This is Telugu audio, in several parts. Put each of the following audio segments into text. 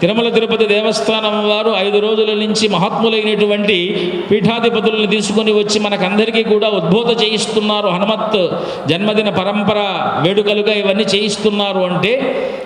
తిరుమల తిరుపతి దేవస్థానం వారు ఐదు రోజుల నుంచి మహాత్ములైనటువంటి పీఠాధిపతులను తీసుకొని వచ్చి మనకందరికీ కూడా ఉద్బోధ చేయిస్తున్నారు హనుమత్ జన్మదిన పరంపర వేడుకలుగా ఇవన్నీ చేయిస్తున్నారు అంటే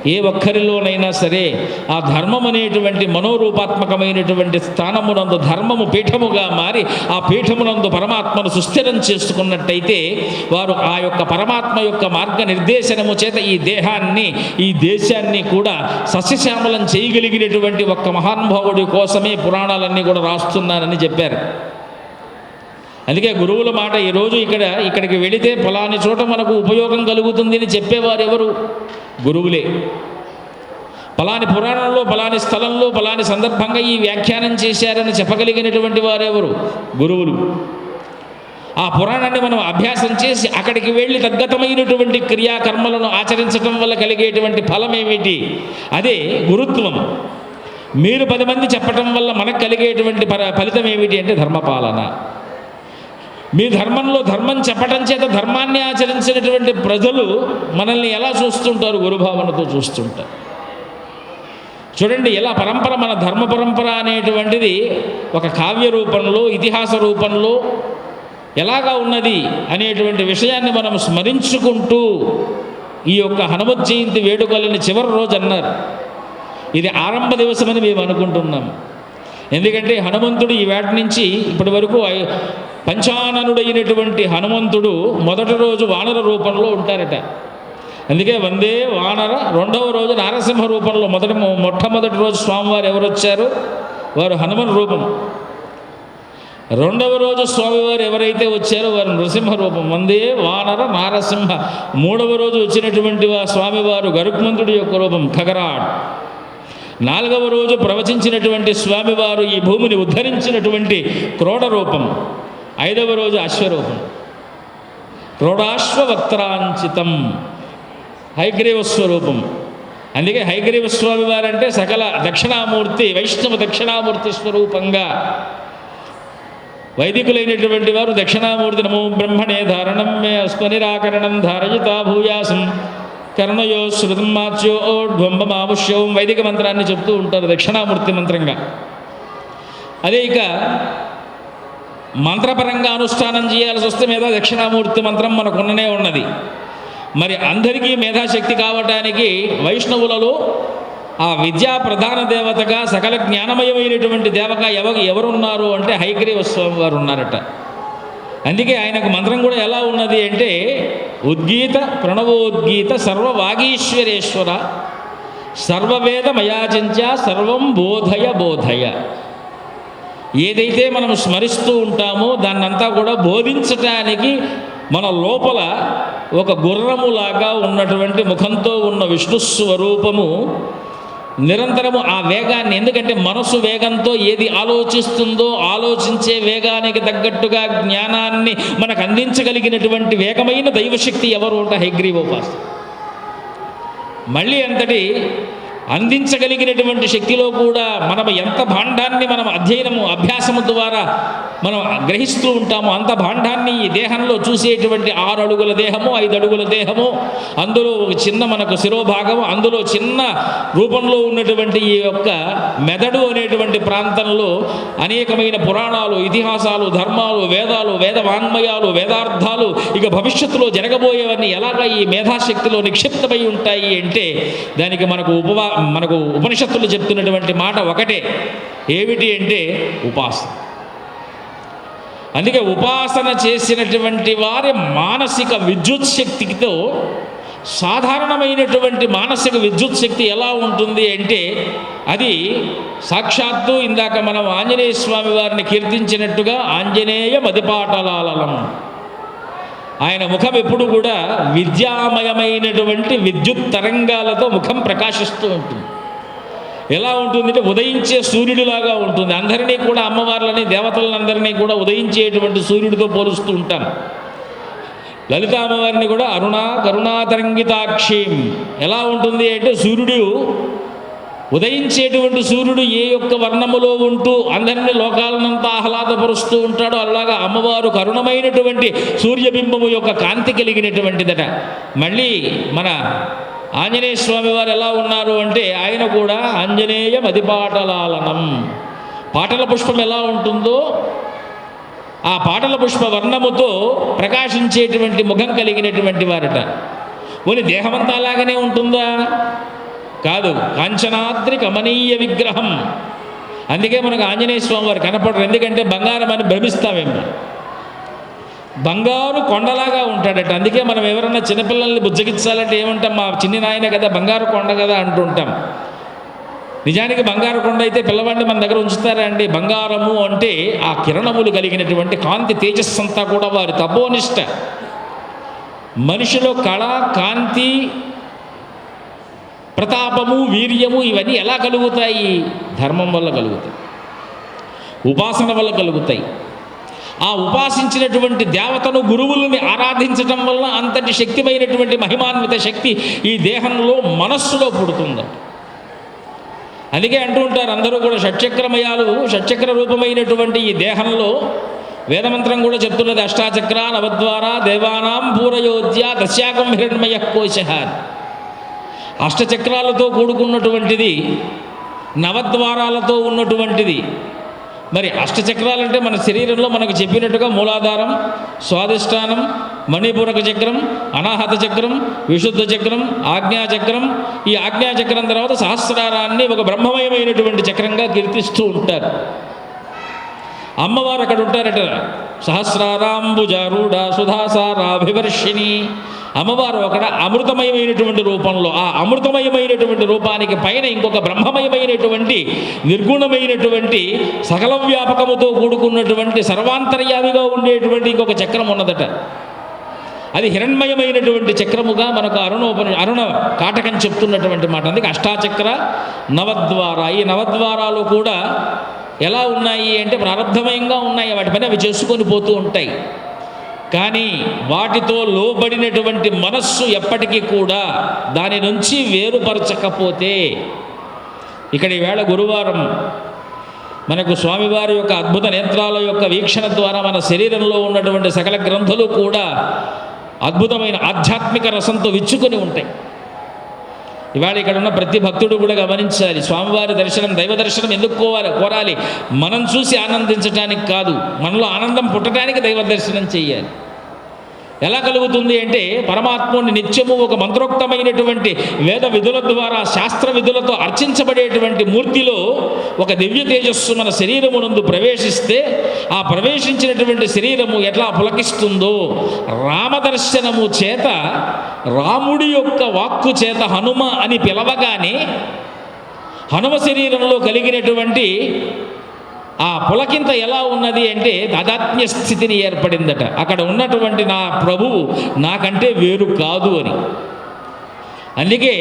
ఏ ఒక్కరిలోనైనా సరే ఆ ధర్మం అనేటువంటి మనోరూపాత్మకమైనటువంటి స్థానమునందు ధర్మము పీఠముగా మారి ఆ పీఠమునందు పరమాత్మను సుస్థిరం చేసుకున్నట్టయితే వారు ఆ యొక్క పరమాత్మ యొక్క మార్గ నిర్దేశనము చేత ఈ దేహాన్ని ఈ దేశాన్ని కూడా సస్యశ్యామలం చేయగలిగినటువంటి ఒక్క మహానుభావుడి కోసమే పురాణాలన్నీ కూడా రాస్తున్నానని చెప్పారు. అందుకే గురువుల మాట ఈరోజు ఇక్కడ ఇక్కడికి వెళితే ఫలాని చోట మనకు ఉపయోగం కలుగుతుంది అని చెప్పేవారు ఎవరు? గురువులే. ఫలాని పురాణంలో ఫలాని స్థలంలో ఫలాని సందర్భంగా ఈ వ్యాఖ్యానం చేశారని చెప్పగలిగినటువంటి వారెవరు గురువులు. ఆ పురాణాన్ని మనం అభ్యాసం చేసి అక్కడికి వెళ్ళి తద్గతమైనటువంటి క్రియాకర్మలను ఆచరించడం వల్ల కలిగేటువంటి ఫలం ఏమిటి అదే గురుత్వం. మీరు పది మంది చెప్పటం వల్ల మనకు కలిగేటువంటి ఫలితం ఏమిటి అంటే ధర్మపాలన. మీ ధర్మంలో ధర్మం చెప్పటం చేత ధర్మాన్ని ఆచరించినటువంటి ప్రజలు మనల్ని ఎలా చూస్తుంటారు? గురుభావనతో చూస్తుంటారు. చూడండి ఎలా పరంపర మన ధర్మ పరంపర అనేటువంటిది ఒక కావ్య రూపంలో ఇతిహాస రూపంలో ఎలాగా ఉన్నది అనేటువంటి విషయాన్ని మనం స్మరించుకుంటూ ఈ యొక్క హనుమత్ జయంతి వేడుకలని చివరి రోజు అన్నారు. ఇది ఆరంభ దివసమని మేము అనుకుంటున్నాం ఎందుకంటే హనుమంతుడు ఈ వేట నుంచి ఇప్పటి వరకు పంచాననుడైనటువంటి హనుమంతుడు మొదటి రోజు వానర రూపంలో ఉంటారట. అందుకే వందే వానర రెండవ రోజు నారసింహ రూపంలో మొదటి మొట్టమొదటి రోజు స్వామివారు ఎవరు వచ్చారు? వారు హనుమన్ రూపం. రెండవ రోజు స్వామివారు ఎవరైతే వచ్చారో వారు నృసింహ రూపం. వందే వానర నారసింహ. మూడవ రోజు వచ్చినటువంటి స్వామివారు గరుక్మంతుడి యొక్క రూపం ఖగరాడ్ నాలుగవ రోజు ప్రవచించినటువంటి స్వామివారు ఈ భూమిని ఉద్ధరించినటువంటి క్రోడ రూపం ఐదవ రోజు అశ్వరూపం. క్రోడాశ్వవక్త్రాంచితం. హైగ్రీవ స్వరూపం అందుకే హైగ్రీవ స్వామి వారంటే సకల దక్షిణామూర్తి వైష్ణవ దక్షిణామూర్తి స్వరూపంగా. వైదికులైనటువంటి వారు దక్షిణామూర్తి నమో బ్రహ్మణే ధారణం మే అస్మనిరాకరణం ధారయితా భూయాసం కర్ణయో శృతం మాచ్యో వైదిక మంత్రాన్ని చెప్తూ ఉంటారు దక్షిణామూర్తి మంత్రంగా. అదే ఇక మంత్రపరంగా అనుష్ఠానం చేయాల్సి వస్తే మీద దక్షిణామూర్తి మంత్రం మనకున్ననే ఉన్నది. మరి అందరికీ మేధాశక్తి కావటానికి వైష్ణవులలో ఆ విద్యా ప్రధాన దేవతగా సకల జ్ఞానమయమైనటువంటి దేవక ఎవ ఎవరున్నారు అంటే హైగ్రీవ స్వామి వారు ఉన్నారట. అందుకే ఆయనకు మంత్రం కూడా ఎలా ఉన్నది అంటే ఉద్గీత ప్రణవోద్గీత సర్వవాగీశ్వరేశ్వర సర్వవేద మయాచించ సర్వం బోధయ బోధయ. ఏదైతే మనం స్మరిస్తూ ఉంటామో దాన్నంతా కూడా బోధించటానికి మన లోపల ఒక గుర్రములాగా ఉన్నటువంటి ముఖంతో ఉన్న విష్ణు స్వరూపము నిరంతరము ఆ వేగాన్ని ఎందుకంటే మనసు వేగంతో ఏది ఆలోచిస్తుందో ఆలోచించే వేగానికి తగ్గట్టుగా జ్ఞానాన్ని మనకు అందించగలిగినటువంటి వేగమైన దైవశక్తి ఎవరు అంటే హైగ్రీవోపాసన మళ్ళీ అంతటి అందించగలిగినటువంటి శక్తిలో కూడా మనం ఎంత భాండాన్ని మనం అధ్యయనము అభ్యాసము ద్వారా మనం గ్రహిస్తూ ఉంటామో అంత భాండాన్ని ఈ దేహంలో చూసేటువంటి ఆరు అడుగుల దేహము ఐదు అడుగుల దేహము అందులో ఒక చిన్న మనకు శిరోభాగము అందులో చిన్న రూపంలో ఉన్నటువంటి ఈ యొక్క మెదడు అనేటువంటి ప్రాంతంలో అనేకమైన పురాణాలు ఇతిహాసాలు ధర్మాలు వేదాలు వేద వాంగ్మయాలు వేదార్థాలు ఇక భవిష్యత్తులో జరగబోయేవన్నీ ఎలాగ ఈ మేధాశక్తిలో నిక్షిప్తమై ఉంటాయి అంటే దానికి మనకు ఉపవా మనకు ఉపనిషత్తులు చెప్తున్నటువంటి మాట ఒకటే. ఏమిటి అంటే ఉపాసన. అందుకే ఉపాసన చేసినటువంటి వారి మానసిక విద్యుత్ శక్తితో సాధారణమైనటువంటి మానసిక విద్యుత్ శక్తి ఎలా ఉంటుంది అంటే అది సాక్షాత్తు ఇందాక మనం ఆంజనేయ స్వామి వారిని కీర్తించినట్టుగా ఆంజనేయ మదిపాటలాలలం ఆయన ముఖం ఎప్పుడు కూడా విద్యామయమైనటువంటి విద్యుత్ తరంగాలతో ముఖం ప్రకాశిస్తూ ఉంటుంది. ఎలా ఉంటుందంటే ఉదయించే సూర్యుడిలాగా ఉంటుంది. అందరినీ కూడా అమ్మవార్లని దేవతలందరినీ కూడా ఉదయించేటువంటి సూర్యుడితో పోలుస్తూ ఉంటాం. లలిత అమ్మవారిని కూడా అరుణ కరుణాతరంగితాక్షీం. ఎలా ఉంటుంది అంటే సూర్యుడు ఉదయించేటువంటి సూర్యుడు ఏ యొక్క వర్ణములో ఉంటూ అందరినీ లోకాలనంతా ఆహ్లాదపరుస్తూ ఉంటాడో అలాగా అమ్మవారు కరుణమైనటువంటి సూర్యబింబము యొక్క కాంతి కలిగినటువంటిదట. మళ్ళీ మన ఆంజనేయ స్వామి వారు ఎలా ఉన్నారు అంటే ఆయన కూడా ఆంజనేయ మదిపాటలాలనం. పాటల పుష్పం ఎలా ఉంటుందో ఆ పాటల పుష్ప వర్ణముతో ప్రకాశించేటువంటి ముఖం కలిగినటువంటి వారట. ఓని దేహమంతా అలాగనే ఉంటుందా? కాదు కాంచనాద్రి కమనీయ విగ్రహం. అందుకే మనకు ఆంజనేయ స్వామి వారు కనపడరు ఎందుకంటే బంగారం అని భ్రమిస్తామేమో బంగారు కొండలాగా ఉంటాడట అందుకే మనం ఎవరన్నా చిన్నపిల్లల్ని బుజ్జగించాలంటే ఏమంటాం మా చిన్ని నాయన కదా బంగారు కొండ కదా అంటుంటాం. నిజానికి బంగారు కొండ అయితే పిల్లవాడిని మన దగ్గర ఉంచుతారా అండి? బంగారము అంటే ఆ కిరణములు కలిగినటువంటి కాంతి తేజస్సంతా కూడా వారి తపోనిష్ట. మనిషిలో కళ కాంతి ప్రతాపము వీర్యము ఇవన్నీ ఎలా కలుగుతాయి? ధర్మం వల్ల కలుగుతాయి. ఉపాసన వల్ల కలుగుతాయి. ఆ ఉపాసించినటువంటి దేవతను గురువులని ఆరాధించటం వల్ల అంతటి శక్తిమైనటువంటి మహిమాన్విత శక్తి ఈ దేహంలో మనస్సులో పుడుతుంది. అందుకే అంటూ ఉంటారు అందరూ కూడా షట్చక్రమయాలు షట్చక్ర రూపమైనటువంటి ఈ దేహంలో వేదమంత్రం కూడా చెప్తున్నది అష్టాచక్ర నవద్వార దేవానాం పూరయోధ్య దశాకం హిరణ్మయ కోశ అష్టచక్రాలతో కూడుకున్నటువంటిది నవద్వారాలతో ఉన్నటువంటిది. మరి అష్టచక్రాలంటే మన శరీరంలో మనకు చెప్పినట్టుగా మూలాధారం స్వాదిష్టానం మణిపూరక చక్రం అనాహత చక్రం విశుద్ధ చక్రం ఆజ్ఞా చక్రం. ఈ ఆజ్ఞా చక్రం తర్వాత సహస్రారాన్ని ఒక బ్రహ్మమయమైనటువంటి చక్రంగా కీర్తిస్తూ ఉంటారు. అమ్మవారు అక్కడ ఉంటారట. సహస్రారాంబుజారూఢ సుధాసారాభివర్షిణి. అమ్మవారు అక్కడ అమృతమయమైనటువంటి రూపంలో ఆ అమృతమయమైనటువంటి రూపానికి పైన ఇంకొక బ్రహ్మమయమైనటువంటి నిర్గుణమైనటువంటి సకల వ్యాపకముతో కూడుకున్నటువంటి సర్వాంతర్యామిగా ఉండేటువంటి ఇంకొక చక్రం ఉన్నదట. అది హిరణ్మయమైనటువంటి చక్రముగా మనకు అరుణోప అరుణ కాటకం చెప్తున్నటువంటి మాట. అందుకే అష్టాచక్ర నవద్వార. ఈ నవద్వారాలు కూడా ఎలా ఉన్నాయి అంటే ప్రారంధమయంగా ఉన్నాయి. వాటి పైన అవి చేసుకొని పోతూ ఉంటాయి. కానీ వాటితో లోబడినటువంటి మనస్సు ఎప్పటికీ కూడా దాని నుంచి వేరుపరచకపోతే ఇక్కడ ఈవేళ గురువారం మనకు స్వామివారి యొక్క అద్భుత నేత్రాల యొక్క వీక్షణ ద్వారా మన శరీరంలో ఉన్నటువంటి సకల గ్రంథులు కూడా అద్భుతమైన ఆధ్యాత్మిక రసంతో విచ్చుకొని ఉంటాయి. ఇవాళ ఇక్కడ ఉన్న ప్రతి భక్తుడు కూడా గమనించాలి స్వామివారి దర్శనం దైవ దర్శనం ఎందుకు కోవాలి కోరాలి? మనం చూసి ఆనందించడానికి కాదు మనలో ఆనందం పుట్టడానికి దైవ దర్శనం చేయాలి. ఎలా కలుగుతుంది అంటే పరమాత్ముని నిత్యము ఒక మంత్రోక్తమైనటువంటి వేద విధుల ద్వారా శాస్త్ర విధులతో అర్చించబడేటువంటి మూర్తిలో ఒక దివ్య తేజస్సు మన శరీరమునందు ప్రవేశిస్తే ఆ ప్రవేశించినటువంటి శరీరము ఎట్లా పులకిస్తుందో రామదర్శనము చేత రాముడి యొక్క వాక్కు చేత హనుమ అని పిలవగానే హనుమ శరీరంలో కలిగినటువంటి ఆ పులకింత ఎలా ఉన్నది అంటే తాదాత్మ్య స్థితిని ఏర్పడిందట. అక్కడ ఉన్నటువంటి నా ప్రభువు నాకంటే వేరు కాదు అని. అందుకే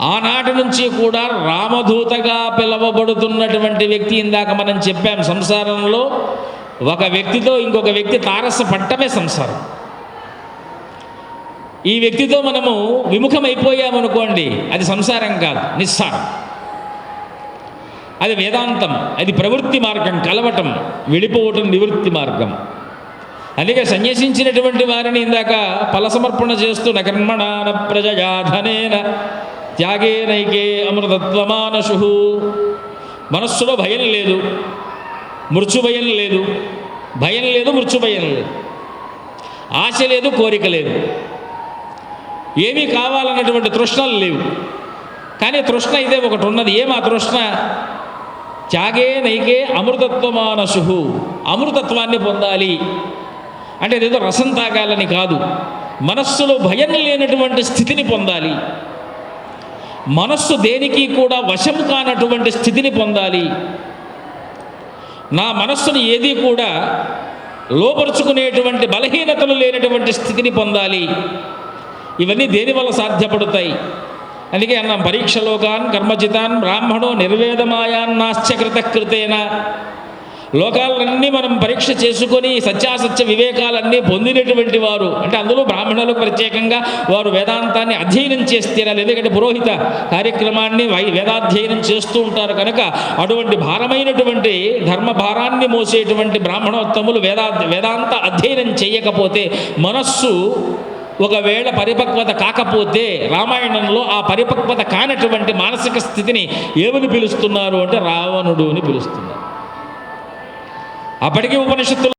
ఆనాటి నుంచి కూడా రామదూతగా పిలవబడుతున్నటువంటి వ్యక్తి ఇందాక మనం చెప్పాం సంసారంలో. ఒక వ్యక్తితో ఇంకొక వ్యక్తి తారస పట్టమే సంసారం. ఈ వ్యక్తితో మనము విముఖమైపోయామనుకోండి అది సంసారం కాదు నిస్సారం. అది వేదాంతం. అది ప్రవృత్తి మార్గం కలవటం వెళ్ళిపోవటం నివృత్తి మార్గం. అందుకే సన్యసించినటువంటి వారిని ఇందాక ఫలసమర్పణ చేస్తూ నకర్మణాన ప్రజయాధనేన త్యాగేనైకే అమృతత్వమానసు మనస్సులో భయం లేదు మృత్యు భయం లేదు భయం లేదు మృత్యు భయం లేదు. ఆశ లేదు కోరిక లేదు. ఏమీ కావాలన్నటువంటి తృష్ణలు లేవు. కానీ తృష్ణ ఇదే ఒకటి ఉన్నది. ఏమా తృష్ణ? త్యాగే నైకే అమృతత్వమానసు. అమృతత్వాన్ని పొందాలి. అంటే అదేదో రసం తాగాలని కాదు. మనస్సులో భయం లేనటువంటి స్థితిని పొందాలి. మనస్సు దేనికి కూడా వశం కానటువంటి స్థితిని పొందాలి. నా మనస్సును ఏది కూడా లోపరుచుకునేటువంటి బలహీనతలు లేనటువంటి స్థితిని పొందాలి. ఇవన్నీ దేనివల్ల సాధ్యపడతాయి? అందుకే అన్నాం పరీక్షలోకాన్ కర్మజితాన్ బ్రాహ్మణో నిర్వేదమాయాన్నాశ్చ కృతకృతేన. లోకాలన్నీ మనం పరీక్ష చేసుకొని సత్యాసత్య వివేకాలన్నీ పొందినటువంటి వారు. అంటే అందులో బ్రాహ్మణులకు ప్రత్యేకంగా వారు వేదాంతాన్ని అధ్యయనం చేస్తేనా ఎందుకంటే పురోహిత కార్యక్రమాన్ని వై- వేదాధ్యయనం చేస్తూ ఉంటారు కనుక అటువంటి భారమైనటువంటి ధర్మ భారాన్ని మోసేటువంటి బ్రాహ్మణోత్తములు వేదా వేదాంత అధ్యయనం చేయకపోతే మనస్సు ఒకవేళ పరిపక్వత కాకపోతే రామాయణంలో ఆ పరిపక్వత కానటువంటి మానసిక స్థితిని ఏమని పిలుస్తున్నారు అంటే రావణుడు అని పిలుస్తున్నారు. అప్పటికి ఉపనిషత్తులు